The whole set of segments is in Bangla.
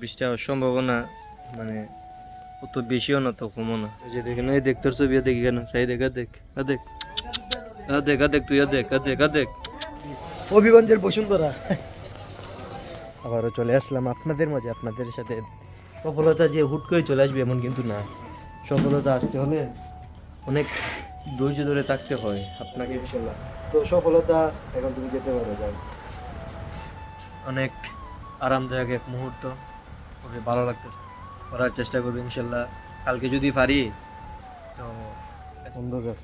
বৃষ্টি হওয়ার সম্ভাবনা মানে অত বেশিও না তো কমও না যে দেখেন, এই দেখ তোর ছবি দেখি কেন সাই দেখ দেখ দেখ। আর দেখ দেখ, তুই দেখ দেখ দেখ। হবিগঞ্জের বসুন্ধরা। আবারও চলে আসলাম আপনাদের মাঝে, আপনাদের সাথে। সফলতা যে হুট করে চলে আসবে এমন কিন্তু না। সফলতা আসতে হলে অনেক ধৈর্য ধরে থাকতে হয় আপনাকে তো সফলতা, এখন তুমি যেতে পারো যাও অনেক আরামদায়ক এক মুহূর্ত। ওকে ভালো লাগতে করার চেষ্টা করব ইনশাল্লাহ। কালকে যদি পারি তো অন্ধকার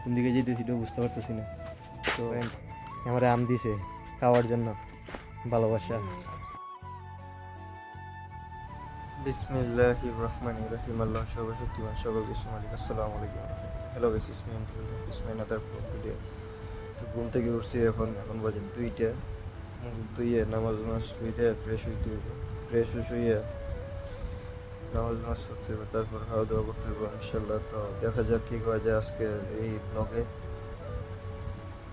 কোন দিকে যেতেছি তো বুঝতে পারতেছি না। তো আমার আম দিছে খাওয়ার জন্য ভালোবাসা। বিসমিল্লাহ রহমান রহিম আল্লাহ সর্বশক্তিমান সকল কিছু মালিক। আসসালামু আলাইকুম হ্যালো গাইস ইসমিন ইসমাইন আদার ভিডিও তো ঘুম থেকে উঠছি এখন এখন বাজে দুইটা। দুইয়ে নামাজ নামাজ শুইতে ফ্রেশ হইতে হবে ফ্রেশ শুয়ে নামাজ নামাজ করতে হবে, তারপর খাওয়া দাওয়া করতে হবে ইনশাল্লাহ তো দেখা যাক কী করা যায় আজকের এই ব্লগে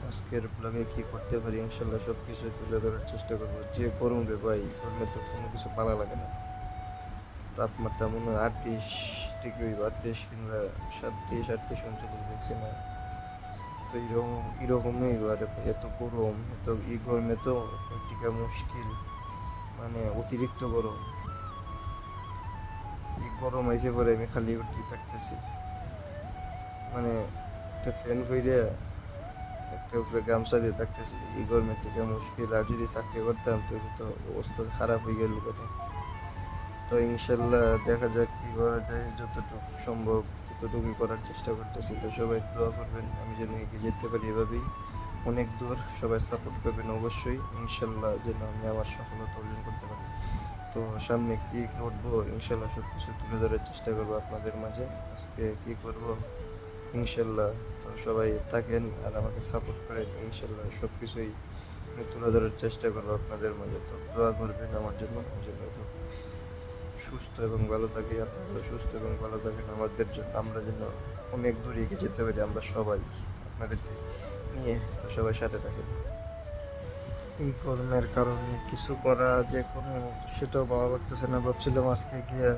আজকের ব্লগে কি করতে পারি ইনশাল্লাহ সব কিছু তুলে ধরার চেষ্টা করব। যে করুন রে ভাই, করলে তো কোনো কিছু ভালো লাগে না। তাপমাত্রা মনে হয় আটত্রিশ ডিগ্রি আটত্রিশ কিংবা সাতত্রিশ, আটত্রিশ উনচল্লিশ দেখছি না। তো এরকম, এরকমই এত গরম, এত এই গরমে তো টিকা মুশকিল। মানে অতিরিক্ত গরম। এই গরম আইসে পরে আমি খালি উঠতে থাকতেছি। মানে একটা ফ্যান ফইরে একটা উপরে গামছা দিয়ে থাকতেছি। এই গরমের থেকে মুশকিল, আর যদি চাকরি করতাম তো তো অবস্থা খারাপ হয়ে গেল কথা। তো ইনশাল্লাহ দেখা যাক কি করা যায়, যতটুকু সম্ভব, ততটুকুই করার চেষ্টা করতেছি। তো সবাই দোয়া করবেন, আমি যেন এগিয়ে যেতে পারি এভাবেই। অনেক দূর সবাই সাপোর্ট করবেন অবশ্যই। ইনশাল্লাহ যেন আমি আমার সফলতা অর্জন করতে পারি। তো সামনে কি করব ইনশাল্লাহ সব কিছু তুলে ধরার চেষ্টা করব আপনাদের মাঝে। আজকে কি করব? ইনশাল্লাহ তো সবাই থাকেন আর আমাকে সাপোর্ট করেন। ইনশাল্লাহ সব কিছুই তুলে ধরার চেষ্টা করব আপনাদের মাঝে। তো দোয়া করবেন আমার জন্য। সুস্থ এবং ভালো থাকি। আপনারা সুস্থ এবং ভালো থাকেন। আমাদের জন্য আমরা যেন অনেক দূরে এগিয়ে যেতে পারি। আমরা সবাই আপনাদেরকে নিয়ে সবাই সাথে থাকেন এই কর্মের কারণে কিছু করা যে কোনো সেটাও ভালো লাগতেছে না। ভাবছিলাম আজকে গিয়ে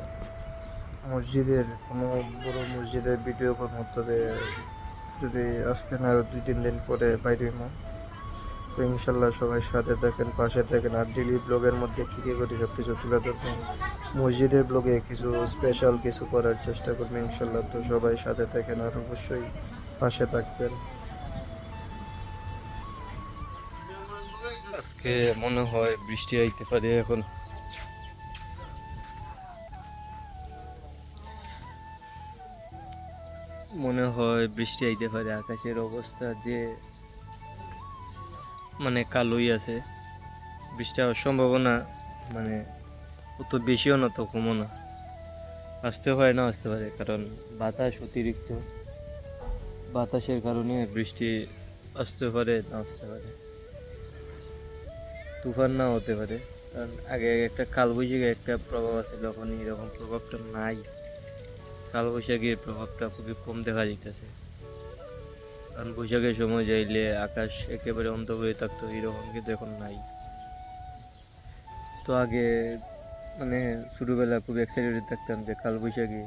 মসজিদের কোনো বড় মসজিদের ভিডিও করব তবে যদি আজকে না আরও দুই, তিন দিন পরে বাইরে তো ইনশাল্লাহ সবাই সাথে থাকেন, পাশে থাকেন। আর ডেলি ব্লগের মধ্যে কী করি সব কিছু তুলে ধরবেন মসজিদের ব্লগে কিছু স্পেশাল কিছু করার চেষ্টা করবেন ইনশাল্লাহ। তো সবাই সাথে থাকেন আর অবশ্যই পাশে থাকবেন। আজকে মনে হয় বৃষ্টি আইতে পারে এখন। মনে হয় বৃষ্টি আইতে পারে, আকাশের অবস্থা যে মানে কালোই আছে। বৃষ্টি হওয়ার সম্ভাবনা মানে অত বেশিও না তো কমও না। আসতে পারে না, আসতে পারে, কারণ বাতাস অতিরিক্ত। বাতাসের কারণে বৃষ্টি আসতে পারে, না আসতে পারে। তুফান না হতে পারে। কারণ আগে একটা কালবৈশাখী একটা প্রভাব আছে, যখন এরকম প্রভাবটা নাই, কালবৈশাখীর প্রভাবটা খুবই কম দেখা যাইতেছে। কারণ বৈশাখের সময় যাইলে আকাশ একেবারে অন্ধ হয়ে থাকতো এরকম কিন্তু এখন নাই। তো আগে মানে ছোটোবেলা খুব এক্সাইটেড থাকতাম যে কালবৈশাখী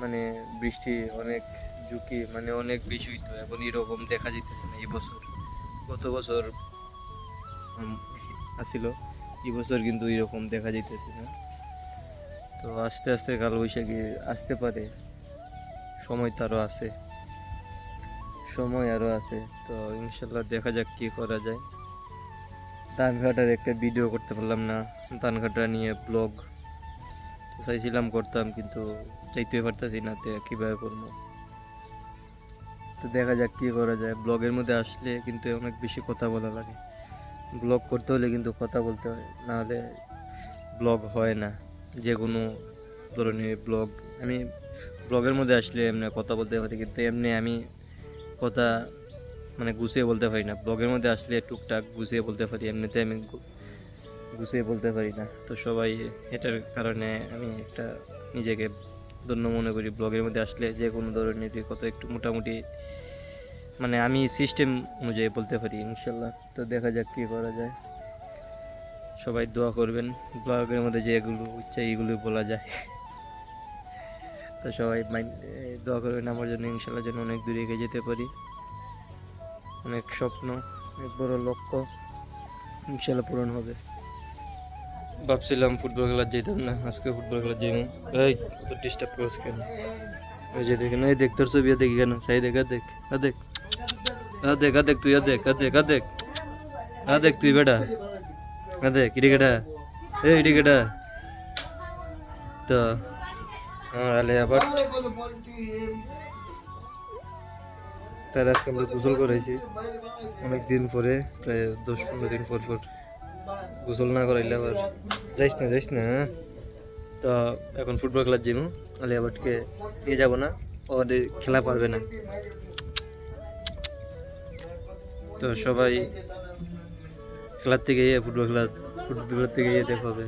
মানে বৃষ্টি অনেক ঝুঁকি মানে অনেক বেশি হইতো, এখন এরকম দেখা যাইতেছে না এই বছর। গত বছর আসিল। এই বছর কিন্তু এরকম দেখা যাইতেছে না তো আস্তে আস্তে কালবৈশাখী আসতে পারে। সময় তো আরও আছে। সময় আরও আছে। তো ইনশাল্লাহ দেখা যাক কী করা যায়। ধান কাটার একটা ভিডিও করতে পারলাম না। ধান কাটা নিয়ে ব্লগ তো চাইছিলাম করতাম, কিন্তু চাইতে পারতেছি না তো কীভাবে করব। তো দেখা যাক কী করা যায়। ব্লগের মধ্যে আসলে কিন্তু অনেক বেশি কথা বলা লাগে। ব্লগ করতে হলে কিন্তু কথা বলতে হয়, নাহলে ব্লগ হয় না। যে কোনো ধরনের ব্লগ আমি ব্লগের মধ্যে আসলে এমনি কথা বলতে পারি, কিন্তু এমনি আমি কথা মানে গুছিয়ে বলতে পারি না। ব্লগের মধ্যে আসলে টুকটাক গুছিয়ে বলতে পারি, এমনিতে আমি গুছিয়ে বলতে পারি না। তো সবাই এটার কারণে আমি একটা নিজেকে ধন্য মনে করি ব্লগের মধ্যে আসলে যে কোনো ধরনের কথা একটু মোটামুটি মানে আমি সিস্টেম অনুযায়ী বলতে পারি, ইনশাল্লাহ। তো দেখা যাক কী করা যায়। সবাই দোয়া করবেন, ব্লগের মধ্যে যে এগুলো ইচ্ছা এইগুলো বলা যায়। তো সবাই মাইন্ড দোয়া করবেন আমার জন্য, ইনশাল্লাহ যেন অনেক দূরে এগিয়ে যেতে পারি। অনেক স্বপ্ন, অনেক বড় লক্ষ্য, ইনশাল্লাহ পূরণ হবে। ভাবছিলাম ফুটবল খেলা যেতাম না, আজকে ফুটবল খেলা যাই এই ডিস্টার্ব করছ কেন? ওই যে দেখেন, এই দেখ তোর ছবি, দেখি কেন সাই দেখ দেখ দেখ। দেখ দেখ তুই দেখ দেখ দেখ। দেখ তুই, বেটা। দেখ, ইডি কেটা এই ইডি কেটা তো আলে আবার তার আজকে আমরা গোসল করেছি অনেক দিন পরে, প্রায় দশ পনেরো দিন পর পর গোসল না করাইলে আবার যাইস না যাইস না হ্যাঁ? তো এখন ফুটবল খেলার যাব আলিয়া ভটকে নিয়ে যাব না। ওদের খেলা পারবে না। তো সবাই খেলার থেকে ইয়ে ফুটবল খেলা ফুটবল থেকে ইয়ে দেখা হবে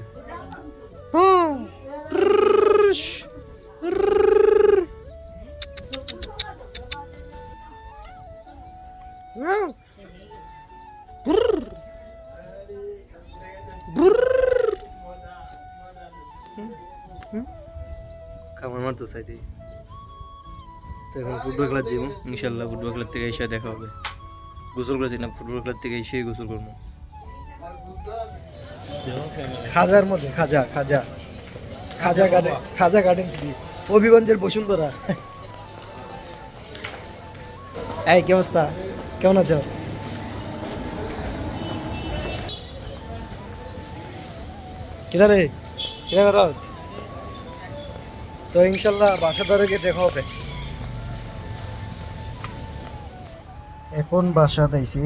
খাবার মারতো সাইডে তো এখন ফুটবল খেলার যাব ইনশাল্লাহ ফুটবল খেলার থেকে এসে দেখা হবে। গোসল করেছি না, ফুটবল খেলার থেকে এসেই গোসল করব। খাজার মধ্যে, Khaja Khaja. Khaja garden Khaja garden city হবিগঞ্জের বসুন্ধরা। এই, কি অবস্থা? কেমন আছো? কিনা রে? কিনা করস? তো ইনশাল্লাহ বাসা ধরে গিয়ে দেখা হবে। এখন বাসা দিয়েছি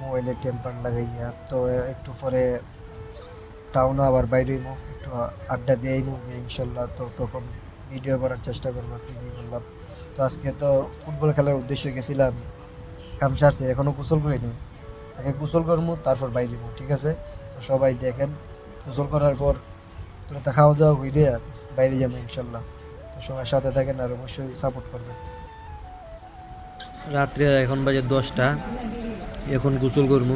মোবাইলে টেম্পার লাগাইয়া, তো একটু পরে টাউনে আবার বাইরে একটু আড্ডা দিয়ে আইমো ইনশাল্লাহ তো তখন ভিডিও করার চেষ্টা করব কি কি করলাম। তো আজকে তো ফুটবল খেলার উদ্দেশ্যে গেছিলাম কাম সারছে এখনও গোসল করিনি আগে গোসল করব তারপর বাইরে ঠিক আছে? তো সবাই দেখেন, গোসল করার পর তো খাওয়া দাওয়া হইলে বাইরে যাব ইনশাল্লাহ। তো সবাই সাথে থাকেন আর অবশ্যই সাপোর্ট করবেন। রাত্রে এখন বাজে দশটা। এখন গোসল করব।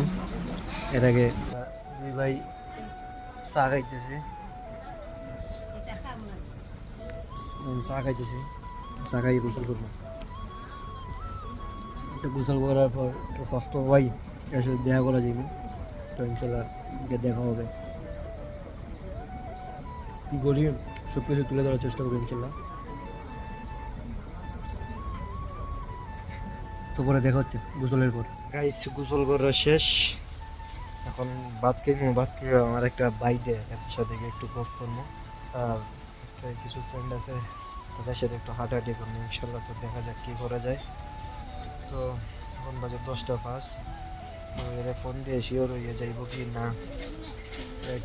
এর আগে দুই ভাই চা খাইতেছে। চা খাইতেছে। চা খাই গোসল করব। গোসল করার পর স্বাস্থ্য ভাই, এর সাথে দেখা করা যাবে তো ইনশাল্লাহ দেখা হবে। কি করি? সব কিছু তুলে ধরার চেষ্টা করব ইনশাল্লাহ। তো পরে দেখা হচ্ছে, গোসলের পর। গাইস গোসল করা শেষ। এখন ভাত খেয়ে ভাত খেয়ে আমার একটা বাইরে একসাথে গিয়ে একটু কফ করব। আর কিছু ফ্রেন্ড আছে, তাদের সাথে একটু হাঁটাহাঁটি করব, ইনশাল্লাহ তো দেখা যাক কী করা যায়। তো এখন বাজে দশটা পাঁচ। তো এরা ফোন দিয়ে শিওর হয়ে যাইব কি না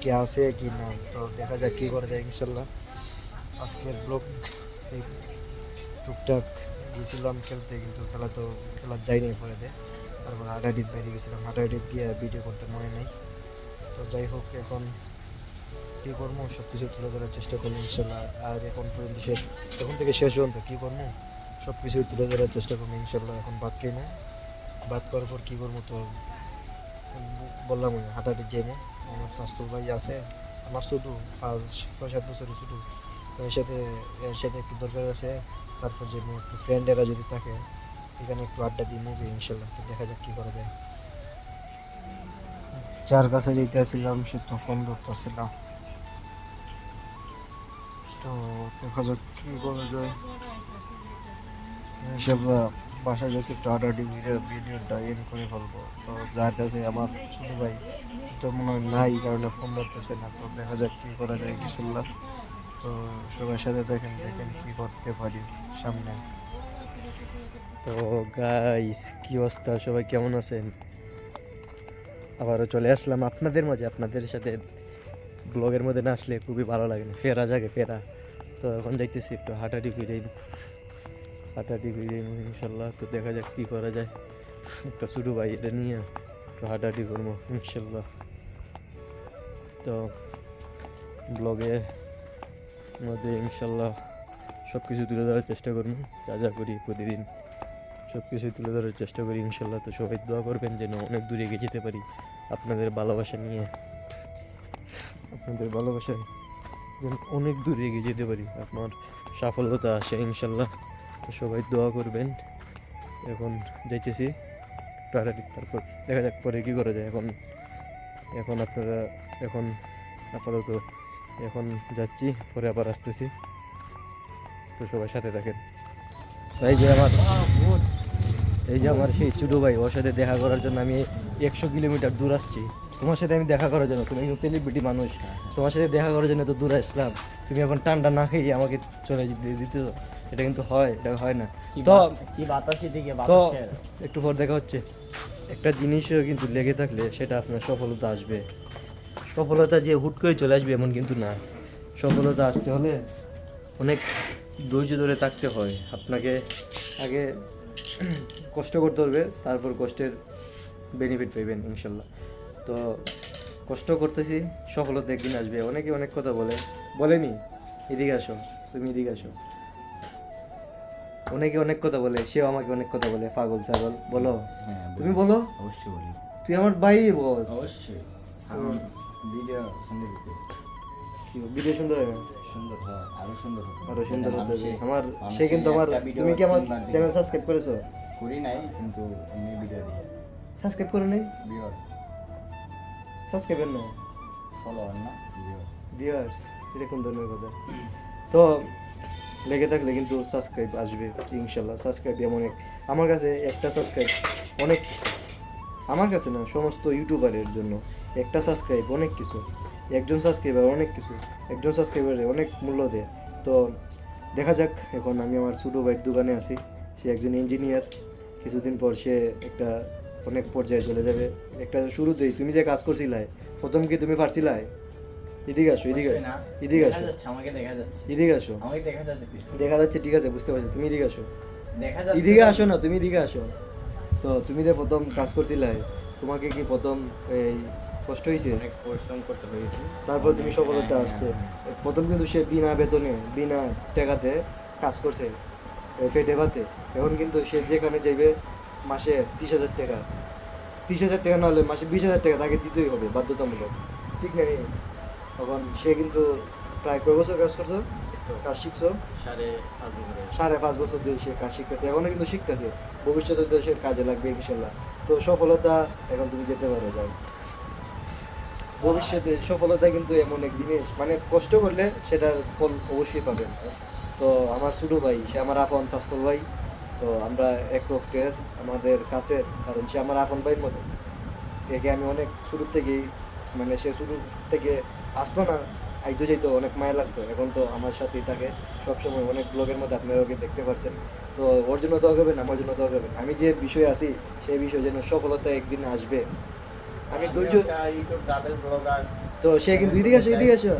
কি আছে কি না, তো দেখা যাক কী করা যায় ইনশাল্লাহ। আজকের ব্লগ এই টুকটাক। গেছিলাম খেলতে, কিন্তু খেলা তো খেলা পরে দিয়ে তারপর হাটাহাটির বাইরে গেছিলাম। হাটাহাটির গিয়ে ভিডিও করতে মনে নেই। তো যাই হোক, এখন কী করব? সব কিছু তুলে ধরার চেষ্টা করব ইনশাল্লাহ। আর এখন পর্যন্ত শেষ, এখন থেকে শেষ পর্যন্ত কী করব? সব কিছু তুলে ধরার চেষ্টা করব ইনশাল্লাহ। এখন বাদ খেয়ে নেই বাদ করার পর কী করব তো বললাম হাঁটাহাটি জেনে আমার স্বাস্থ্য ভাই আছে। আমার ছোটো পাঁচ, ছয়, সাত বছরের তো এর সাথে এর সাথে একটু দরকার আছে। তারপর যে একটু ফ্রেন্ডেরা যদি থাকে, এখানে একটু আড্ডা দিয়ে মুভি ইনশাল্লাহ। তো দেখা যাক কী করা যায়। যার কাছে যেতে আসছিলাম সে তো ফোন ধরতেছিলাম তো দেখা যাক কী করা যায়। বাসায় গেছে, একটু হাঁটাহাঁটি ভিডিও ভিডিওটা এন করে ফেলব। তো যার কাছে আমার ছোটো ভাই, তো মনে হয় নাই, কারণে ফোন ধরতেছে না। তো দেখা যাক কী করা যায়, ইনশাল্লাহ। তো সবার সাথে দেখেন দেখেন কী করতে পারি সামনে। তো গাইস কি অবস্থা? সবাই কেমন আছেন? আবারও চলে আসলাম আপনাদের মাঝে। আপনাদের সাথে ব্লগের মধ্যে না আসলে খুবই ভালো লাগে না। ফেরা জাগে ফেরা। তো এখন যাইতেছি একটু হাঁটাহাঁটি ফিরে হাঁটাহাঁটি ফিরে ইনশাল্লাহ। তো দেখা যাক কী করা যায়। একটা ছোটো ভাই এটা নিয়ে একটু হাঁটাহাঁটি করব ইনশাল্লাহ। তো ব্লগে মধ্যে ইনশাল্লাহ সব কিছু তুলে ধরার চেষ্টা করব যা যা করি প্রতিদিন সব কিছুই তুলে ধরার চেষ্টা করি, ইনশাল্লাহ তো সবাই দোয়া করবেন যেন অনেক দূরে এগিয়ে যেতে পারি আপনাদের ভালোবাসা নিয়ে। আপনাদের ভালোবাসায় যেন অনেক দূর এগিয়ে যেতে পারি, আপনার সাফল্যতা আসে ইনশাল্লাহ। তো সবাই দোয়া করবেন। এখন যাইতেছি তাড়াতাড়ি, তারপর দেখা যাক পরে কী করা যায়। এখন এখন আপনারা, এখন আপাতত এখন যাচ্ছি পরে আবার আসতেছি। তো সবাই সাথে থাকেন। এই যে আমার এই যে আমার সেই ছোটো ভাই ওর সাথে দেখা করার জন্য আমি একশো কিলোমিটার দূর আসছি। তোমার সাথে আমি দেখা করার জন্য তুমি একজন সেলিব্রিটি মানুষ। তোমার সাথে দেখা করার জন্য তো দূর আসলাম। তুমি এখন ঠান্ডা না খেয়ে আমাকে চলে যেতে দিতে। এটা কিন্তু হয় এটা হয় না। তো কি বাতাসি দিকে তো একটু পর দেখা হচ্ছে। একটা জিনিসও কিন্তু লেগে থাকলে সেটা আপনার সফলতা আসবে। সফলতা যে হুট করে চলে আসবে এমন কিন্তু না। সফলতা আসতে হলে অনেক ধৈর্য ধরে থাকতে হয়। আপনাকে আগে কষ্ট করতে হবে তারপর কষ্টের বেনিফিট পাইবেন ইনশাল্লাহ। তো কষ্ট করতেছি সফলতা একদিন আসবে। অনেকে অনেক কথা বলে। বলেনি এদিকে আসো তুমি এদিকে আসো। অনেকে অনেক কথা বলে সেও আমাকে অনেক কথা বলে পাগল ছাগল। বলো। হ্যাঁ তুমি বলো। অবশ্যই বলি। তুই আমার ভাই বস অবশ্যই। ভিডিও সুন্দর কি ভিডিও সুন্দর না? সুন্দর হয় আরও সুন্দর হবে। আরও সুন্দর হতে হবে আমার সে কিন্তু আমার তুমি কি আমার চ্যানেল সাবস্ক্রাইব করেছ? করি নাই কিন্তু এমনি ভিডিও দিই। সাবস্ক্রাইব করে নেই? ভিউয়ার্স সাবস্ক্রাইবের না ফলোয়ার না ভিউয়ার্স ভিউয়ার্স এটা ধরনের কথা। তো লেগে থাকলে কিন্তু সাবস্ক্রাইব আসবে ইনশাল্লাহ। সাবস্ক্রাইব এমন এক আমার কাছে একটা সাবস্ক্রাইব অনেক আমার কাছে না সমস্ত ইউটিউবারের জন্য একটা সাবস্ক্রাইব অনেক কিছু একজন সাবস্ক্রাইবার অনেক কিছু একজন সাবস্ক্রাইবারে অনেক মূল্য দেয়। তো দেখা যাক এখন আমি আমার ছোটো ভাইয়ের দোকানে আছি সে একজন ইঞ্জিনিয়ার কিছুদিন পর সে একটা অনেক পর্যায়ে চলে যাবে। একটা শুরুতেই তুমি যে কাজ করছিলে প্রথম কি তুমি পারছিলে এদিকে আসো এদিকে এদিকে আসো। আমাকে দেখা যাচ্ছে। এদিকে আসো। আমাকে দেখা যাচ্ছে দেখা যাচ্ছে ঠিক আছে বুঝতে পারছি তুমি এদিকে আসো। দেখা যাচ্ছে এদিকে আসো না তুমি এদিকে আসো। তো তুমি যে প্রথম কাজ করছিলে তোমাকে কি প্রথম এই কষ্ট হয়েছে? অনেক পরিশ্রম করতে হয়েছে। তারপর তুমি সফলতা হ্যাঁ, আসছে। হ্যাঁ, প্রথম কিন্তু সে বিনা বেতনে বিনা টাকাতে কাজ করছে এই পেটে ভাতে। এখন কিন্তু সে যেখানে যাইবে মাসে তিরিশ হাজার টাকা। তিরিশ হাজার টাকা না হলে মাসে বিশ হাজার টাকা তাকে দিতেই হবে বাধ্যতামূলক। ঠিক নেই তখন সে কিন্তু প্রায় কয় বছর কাজ করছ? কাজ শিখছো? সাড়ে পাঁচ বছরে ধরে সে কাজ শিখতেছে এখনও কিন্তু শিখতেছে। ভবিষ্যতে সে কাজে লাগবে ইনশাল্লাহ। তো সফলতা এখন তুমি যেতে পারো যাও ভবিষ্যতে সফলতা কিন্তু এমন এক জিনিস মানে কষ্ট করলে সেটার ফল অবশ্যই পাবেন। তো আমার ছোটো ভাই সে আমার আপন স্বাস্থ্য ভাই। তো আমরা এক রক্তের আমাদের কাছে কারণ সে আমার আপন ভাইয়ের মতো। একে আমি অনেক শুরু থেকেই মানে সে শুরু থেকে আসতো না আইতো যাইতো অনেক মায়া লাগতো। এখন তো আমার সাথেই থাকে। সবসময় অনেক ব্লগের মধ্যে আপনারা ওকে দেখতে পারছেন? তো ওর জন্য দোয়া করবেন আমার জন্য দোয়া করবেন। আমি যে বিষয়ে আছি সেই বিষয়ে যেন সফলতা একদিন আসবে। আমি তো সে কিন্তু এদিকে আসো এদিকে আসো।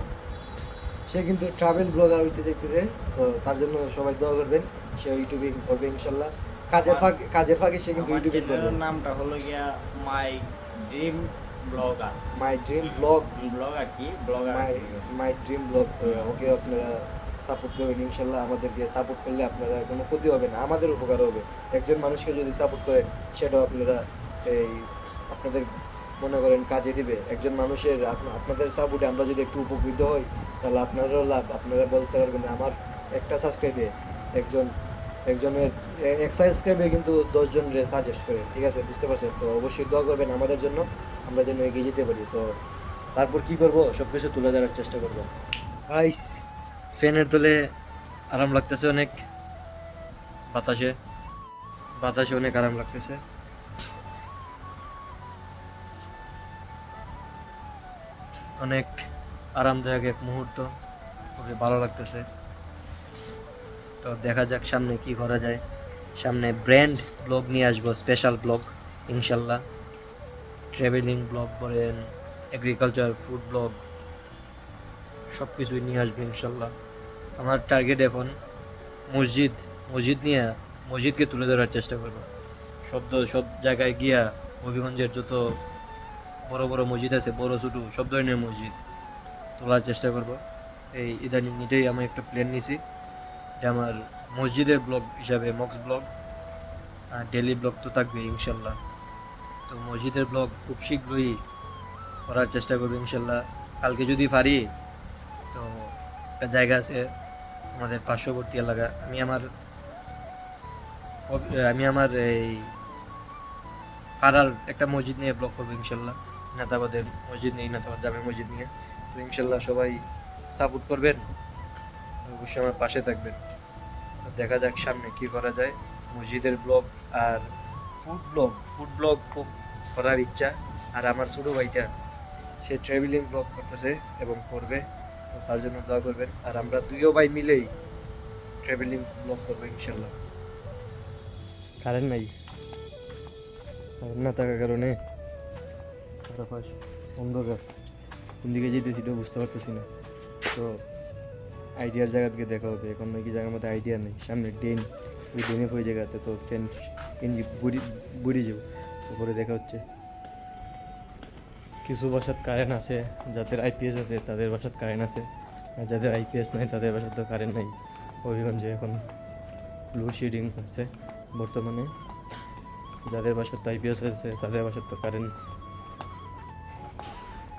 সে কিন্তু ট্রাভেল ব্লগার হইতে চাইতেছে। তো তার জন্য সবাই দোয়া করবেন। সে ইউটিউবিং করবে ইনশাল্লাহ। কাজের ফাঁকে কাজের ফাঁকে সে কিন্তু ইউটিউবিং করবে। নামটা হলো গিয়া my dream vlogger my dream vlog vlogger কি? Vlogger my dream vlog okay আপনারা সাপোর্ট করবেন ইনশাল্লাহ আমাদেরকে সাপোর্ট করলে আপনারা কোনো ক্ষতি হবে না আমাদের উপকার হবে। একজন মানুষকে যদি সাপোর্ট করেন সেটাও আপনারা এই আপনাদের মনে করেন কাজে দিবে। একজন মানুষের আপনাদের সাপোর্টে আমরা যদি একটু উপকৃত হই তাহলে আপনারও লাভ আপনারা বলতে পারবেন আমার একটা সাবস্ক্রাইবে একজন একজনের এক সাবস্ক্রাইবে কিন্তু দশজনরে সাজেস্ট করে ঠিক আছে? বুঝতে পারছেন? তো অবশ্যই দোয়া করবেন আমাদের জন্য। আমরা যেন এগিয়ে যেতে পারি, তো তারপর কি করব? সব কিছু তুলে ধরার চেষ্টা করব। গাইস ফ্যানের তলে আরাম লাগতেছে অনেক। বাতাসে বাতাসে অনেক আরাম লাগতেছে। অনেক আরামদায়ক এক মুহূর্ত খুবই ভালো লাগতেছে। তো দেখা যাক সামনে কি করা যায়। সামনে ব্র্যান্ড ব্লগ নিয়ে আসব স্পেশাল ব্লগ ইনশাল্লাহ। ট্রাভেলিং ব্লগ বলেন এগ্রিকালচার ফুড ব্লগ সব কিছুই নিয়ে আসবে ইনশাল্লাহ। আমার টার্গেট এখন মসজিদ মসজিদ নিয়ে মসজিদকে তুলে ধরার চেষ্টা করব। শব্দ সব জায়গায় গিয়া হবিগঞ্জের যত বড় বড় মসজিদ আছে, বড় ছোটো, সব ধরনের মসজিদ তোলার চেষ্টা করব। এই ইদানিং এটাই আমি একটা প্ল্যান নিয়েছি এটা আমার মসজিদের ব্লগ হিসাবে মক্স ব্লগ আর ডেলি ব্লগ তো থাকবে ইনশাল্লাহ। তো মসজিদের ব্লগ খুব শীঘ্রই করার চেষ্টা করব, ইনশাল্লাহ। কালকে যদি পারি, তো একটা জায়গা আছে আমাদের পার্শ্ববর্তী এলাকা। আমি আমার আমি আমার এই পাড়ার একটা মসজিদ নিয়ে ব্লক করব, ইনশাল্লাহ। নেতাবাদের মসজিদ নিয়ে, নেতাবাদ জামে মসজিদ নিয়ে। তো ইনশাল্লাহ সবাই সাপোর্ট করবেন, অবশ্যই আমার পাশে থাকবেন। দেখা যাক সামনে কি করা যায়। মসজিদের ব্লগ আর ফুড ব্লগ ফুড ব্লগ খুব করার ইচ্ছা। আর আমার ছোটো ভাইটা, সে ট্রাভেলিং ব্লগ করতেছে এবং করবে। তো তার জন্য দোয়া করবেন। আর আমরা দুইও ভাই মিলেই ট্রাভেলিং ব্লগ করব ইনশাল্লাহ। কারেন্ট নাই না থাকার কারণে অন্ধকার। কোন দিকে যেতেছি এটা বুঝতে পারতেছি না। তো আইডিয়ার জায়গা থেকে দেখা হবে। এখন নাকি জায়গার মধ্যে আইডিয়া নেই। সামনে ডেন ওই ডেনে ওই জায়গাতে তো ট্রেন ইঞ্জি বুড়ি বুড়ি যাব তারপরে দেখা হচ্ছে কিছু বাসাত কারেন্ট আছে, যাদের আইপিএস আছে, তাদের বাসাত কারেন্ট আছে। আর যাদের আইপিএস নাই, তাদের বাসাত তো কারেন্ট নাই। হবিগঞ্জে এখন লোডশেডিং আছে বর্তমানে। যাদের বাসার তো আইপিএস আছে তাদের বাসার তো কারেন্ট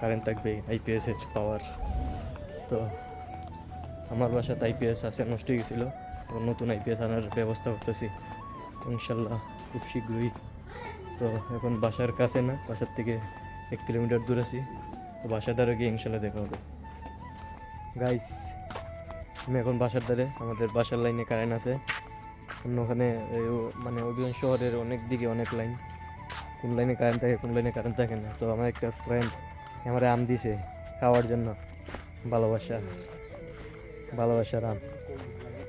কারেন্ট থাকবে আইপিএসের পাওয়ার তো আমার বাসাতে আইপিএস আছে, নষ্ট হয়ে গেছিল। নতুন আইপিএস আনার ব্যবস্থা করতেছি। ইনশাল্লাহ খুব শীঘ্রই। তো এখন বাসার কাছে না, বাসার থেকে এক কিলোমিটার দূর আছি। তো বাসার দ্বারা গিয়ে ইনশাল্লাহ দেখা হবে। গাইস আমি এখন বাসার দ্বারে, আমাদের বাসার লাইনে কারেন্ট আছে। অন্য ওখানে মানে অভিগঞ্জ শহরের অনেক দিকে অনেক লাইন। কোন লাইনে কারেন্ট থাকে, কোন লাইনে কারেন্ট থাকে না। তো আমার একটা ফ্রেন্ড আমার আম দিছে খাওয়ার জন্য। ভালোবাসা। ভালোবাসার আম।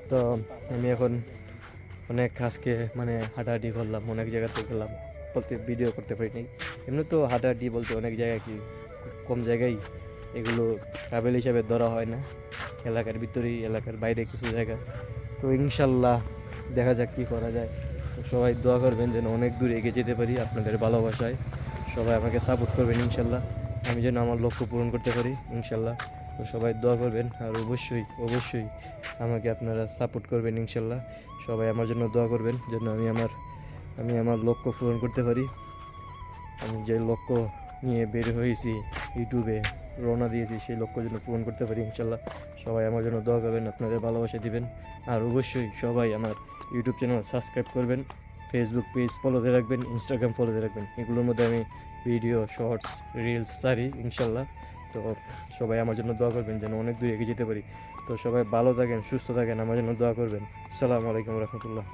তো আমি এখন অনেক আজকে মানে হাঁটাহাঁটি করলাম, অনেক জায়গাতে গেলাম। বলতে ভিডিও করতে পারিনি। এমনি তো হাঁটাহাঁটি বলতে অনেক জায়গায় কি কম জায়গায় এগুলো ট্রাভেল হিসাবে ধরা হয় না। এলাকার ভিতরেই, এলাকার বাইরে কিছু জায়গা। তো ইনশাল্লাহ দেখা যাক কী করা যায়। সবাই দোয়া করবেন যেন অনেক দূর এগিয়ে যেতে পারি আপনাদের ভালোবাসায়। সবাই আমাকে সাপোর্ট করবেন ইনশাল্লাহ। আমি যেন আমার লক্ষ্য পূরণ করতে পারি ইনশাল্লাহ। তো সবাই দোয়া করবেন আর অবশ্যই অবশ্যই আমাকে আপনারা সাপোর্ট করবেন ইনশাল্লাহ। সবাই আমার জন্য দোয়া করবেন যেন আমি আমার আমি আমার লক্ষ্য পূরণ করতে পারি। আমি যে লক্ষ্য নিয়ে বের হয়েছি ইউটিউবে রওনা দিয়েছি, সেই লক্ষ্য যেন পূরণ করতে পারি ইনশাল্লাহ। সবাই আমার জন্য দোয়া করবেন, আপনাদের ভালোবাসা দিবেন। আর অবশ্যই সবাই আমার ইউটিউব চ্যানেল সাবস্ক্রাইব করবেন ফেসবুক পেজ ফলোতে রাখবেন ইনস্টাগ্রাম ফলোতে রাখবেন। এগুলোর মধ্যে আমি ভিডিও শর্টস রিলস সারি ইনশাল্লাহ। তো সবাই আমার জন্য দোয়া করবেন যেন অনেক দূর এগিয়ে যেতে পারি। তো সবাই ভালো থাকেন সুস্থ থাকেন আমার জন্য দোয়া করবেন। সালামু আলাইকুম রহমতুল্লাহ।